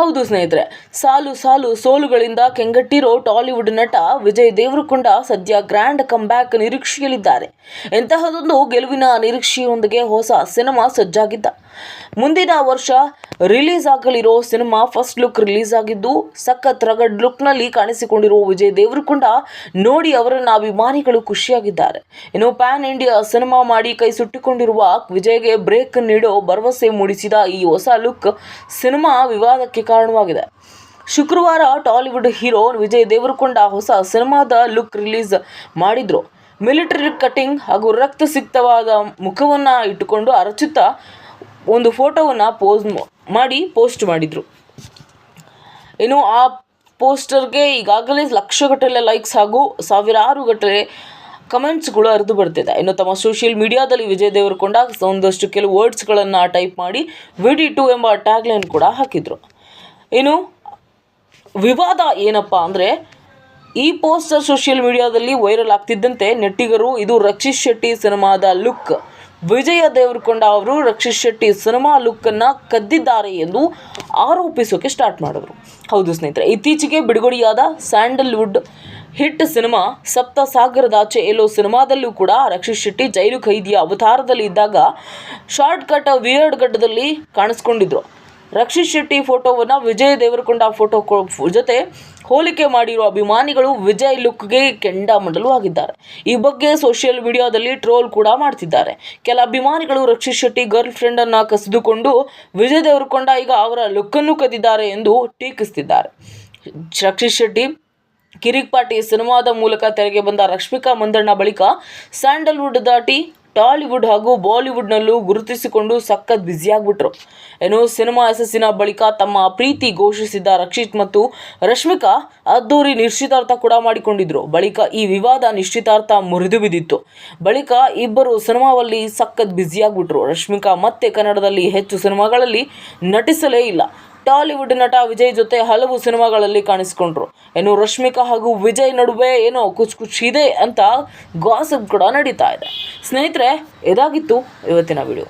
ಹೌದು ಸ್ನೇಹಿತರೆ, ಸಾಲು ಸಾಲು ಸೋಲುಗಳಿಂದ ಕೆಂಗಟ್ಟಿರೋ ಟಾಲಿವುಡ್ ನಟ ವಿಜಯ್ ದೇವರಕೊಂಡ ಸದ್ಯ ಗ್ರ್ಯಾಂಡ್ ಕಂಬ್ಯಾಕ್ ನಿರೀಕ್ಷೆಯಲ್ಲಿದ್ದಾರೆ. ಎಂತಹದೊಂದು ಗೆಲುವಿನ ನಿರೀಕ್ಷೆಯೊಂದಿಗೆ ಹೊಸ ಸಿನಿಮಾ ಸಜ್ಜಾಗಿದ್ದ. ಮುಂದಿನ ವರ್ಷ ರಿಲೀಸ್ ಆಗಲಿರೋ ಸಿನಿಮಾ ಫಸ್ಟ್ ಲುಕ್ ರಿಲೀಸ್ ಆಗಿದ್ದು, ಸಖತ್ ರಗಡ್ ಲುಕ್ನಲ್ಲಿ ಕಾಣಿಸಿಕೊಂಡಿರುವ ವಿಜಯ್ ದೇವರಕೊಂಡ ನೋಡಿ ಅವರನ್ನ ಅಭಿಮಾನಿಗಳು ಖುಷಿಯಾಗಿದ್ದಾರೆ. ಇನ್ನು ಪ್ಯಾನ್ ಇಂಡಿಯಾ ಸಿನಿಮಾ ಮಾಡಿ ಕೈ ಸುಟ್ಟಿಕೊಂಡಿರುವ ವಿಜಯ್ಗೆ ಬ್ರೇಕ್ ನೀಡೋ ಭರವಸೆ ಮೂಡಿಸಿದ ಈ ಹೊಸ ಲುಕ್ ಸಿನಿಮಾ ವಿವಾದಕ್ಕೆ ಕಾರಣವಾಗಿದೆ. ಶುಕ್ರವಾರ ಟಾಲಿವುಡ್ ಹೀರೋ ವಿಜಯ್ ದೇವರಕೊಂಡ ಹೊಸ ಸಿನಿಮಾದ ಲುಕ್ ರಿಲೀಸ್ ಮಾಡಿದ್ರು. ಮಿಲಿಟರಿ ಕಟಿಂಗ್ ಹಾಗೂ ರಕ್ತಸಿಕ್ತವಾದ ಮುಖವನ್ನು ಇಟ್ಟುಕೊಂಡು ಅರಚುತ್ತಾ ಒಂದು ಫೋಟೋವನ್ನು ಪೋಸ್ ಮಾಡಿ ಪೋಸ್ಟ್ ಮಾಡಿದರು. ಇನ್ನು ಆ ಪೋಸ್ಟರ್ಗೆ ಈಗಾಗಲೇ ಲಕ್ಷಗಟ್ಟಲೆ ಲೈಕ್ಸ್ ಹಾಗೂ ಸಾವಿರಾರು ಗಟ್ಟಲೆ ಕಮೆಂಟ್ಸ್ಗಳು ಹರಿದು ಬರ್ತಿದೆ ಇನ್ನು ತಮ್ಮ ಸೋಷಿಯಲ್ ಮೀಡಿಯಾದಲ್ಲಿ ವಿಜಯ್ ದೇವರಕೊಂಡ ಒಂದಷ್ಟು ಕೆಲವು ವರ್ಡ್ಸ್ಗಳನ್ನು ಟೈಪ್ ಮಾಡಿ, ವಿಡಿ ಟು ಎಂಬ ಟ್ಯಾಗ್ಲೈನ್ ಕೂಡ ಹಾಕಿದರು. ಇನ್ನು ವಿವಾದ ಏನಪ್ಪ ಅಂದರೆ, ಈ ಪೋಸ್ಟರ್ ಸೋಷಿಯಲ್ ಮೀಡಿಯಾದಲ್ಲಿ ವೈರಲ್ ಆಗ್ತಿದ್ದಂತೆ ನೆಟ್ಟಿಗರು ಇದು ರಕ್ಷಿತ್ ಶೆಟ್ಟಿ ಸಿನಿಮಾದ ಲುಕ್. ವಿಜಯ ದೇವರಕೊಂಡ ಅವರು ರಕ್ಷಿತ್ ಶೆಟ್ಟಿ ಸಿನಿಮಾ ಲುಕ್ಕನ್ನು ಕದ್ದಿದ್ದಾರೆ ಎಂದು ಆರೋಪಿಸೋಕೆ ಸ್ಟಾರ್ಟ್ ಮಾಡಿದ್ರು. ಹೌದು ಸ್ನೇಹಿತರೆ, ಇತ್ತೀಚೆಗೆ ಬಿಡುಗಡೆಯಾದ ಸ್ಯಾಂಡಲ್ವುಡ್ ಹಿಟ್ ಸಿನಿಮಾ ಸಪ್ತ ಸಾಗರದಾಚೆ ಎಲ್ಲೋ ಸಿನಿಮಾದಲ್ಲೂ ಕೂಡ ರಕ್ಷಿತ್ ಶೆಟ್ಟಿ ಜೈಲು ಖೈದಿಯ ಅವತಾರದಲ್ಲಿ ಇದ್ದಾಗ ಶಾರ್ಟ್ ಕಟ್ ವಿಯರ್ಡ್ ಗಡ್ಡದಲ್ಲಿ ಕಾಣಿಸ್ಕೊಂಡಿದ್ರು. ರಕ್ಷಿತ್ ಶೆಟ್ಟಿ ಫೋಟೋವನ್ನು ವಿಜಯ್ ದೇವರಕೊಂಡ ಫೋಟೋ ಜೊತೆ ಹೋಲಿಕೆ ಮಾಡಿರುವ ಅಭಿಮಾನಿಗಳು ವಿಜಯ್ ಲುಕ್ಗೆ ಕೆಂಡಾಮಂಡಲು ಆಗಿದ್ದಾರೆ. ಈ ಬಗ್ಗೆ ಸೋಷಿಯಲ್ ಮೀಡಿಯಾದಲ್ಲಿ ಟ್ರೋಲ್ ಕೂಡ ಮಾಡ್ತಿದ್ದಾರೆ. ಕೆಲ ಅಭಿಮಾನಿಗಳು ರಕ್ಷಿತ್ ಶೆಟ್ಟಿ ಗರ್ಲ್ ಫ್ರೆಂಡನ್ನು ಕಸಿದುಕೊಂಡು ವಿಜಯ್ ದೇವರಕೊಂಡ ಈಗ ಅವರ ಲುಕ್ಕನ್ನು ಕದಿದ್ದಾರೆ ಎಂದು ಟೀಕಿಸ್ತಿದ್ದಾರೆ. ರಕ್ಷಿತ್ ಶೆಟ್ಟಿ ಕಿರಿಕ್ ಪಾಟಿ ಸಿನಿಮಾದ ಮೂಲಕ ತೆರೆಗೆ ಬಂದ ರಶ್ಮಿಕಾ ಮಂದಣ್ಣ ಬಳಿಕ ಸ್ಯಾಂಡಲ್ವುಡ್ ದಾಟಿ ಟಾಲಿವುಡ್ ಹಾಗೂ ಬಾಲಿವುಡ್ನಲ್ಲೂ ಗುರುತಿಸಿಕೊಂಡು ಸಖತ್ ಬ್ಯುಸಿಯಾಗ್ಬಿಟ್ರು. ಏನು ಸಿನಿಮಾ ಯಶಸ್ಸಿನ ಬಳಿಕ ತಮ್ಮ ಪ್ರೀತಿ ಘೋಷಿಸಿದ್ದ ರಕ್ಷಿತ್ ಮತ್ತು ರಶ್ಮಿಕಾ ಅದ್ದೂರಿ ನಿಶ್ಚಿತಾರ್ಥ ಕೂಡ ಮಾಡಿಕೊಂಡಿದ್ರು. ಬಳಿಕ ಈ ವಿವಾದ ನಿಶ್ಚಿತಾರ್ಥ ಮುರಿದು ಬಿದ್ದಿತ್ತು. ಬಳಿಕ ಇಬ್ಬರು ಸಿನಿಮಾವಲ್ಲಿ ಸಖತ್ ಬ್ಯುಸಿಯಾಗ್ಬಿಟ್ರು. ರಶ್ಮಿಕಾ ಮತ್ತೆ ಕನ್ನಡದಲ್ಲಿ ಹೆಚ್ಚು ಸಿನಿಮಾಗಳಲ್ಲಿ ನಟಿಸಲೇ ಇಲ್ಲ. ಟಾಲಿವುಡ್ ನಟ ವಿಜಯ್ ಜೊತೆ ಹಲವು ಸಿನಿಮಾಗಳಲ್ಲಿ ಕಾಣಿಸಿಕೊಂಡ್ರು. ಇನ್ನು ರಶ್ಮಿಕಾ ಹಾಗೂ ವಿಜಯ್ ನಡುವೆ ಏನೋ ಕುಚ್ ಕುಚ್ ಇದೆ ಅಂತ ಗಾಸಪ್ ಕೂಡ ನಡೀತಾ ಇದೆ. ಸ್ನೇಹಿತರೆ, ಇದಾಗಿತ್ತು ಇವತ್ತಿನ ವಿಡಿಯೋ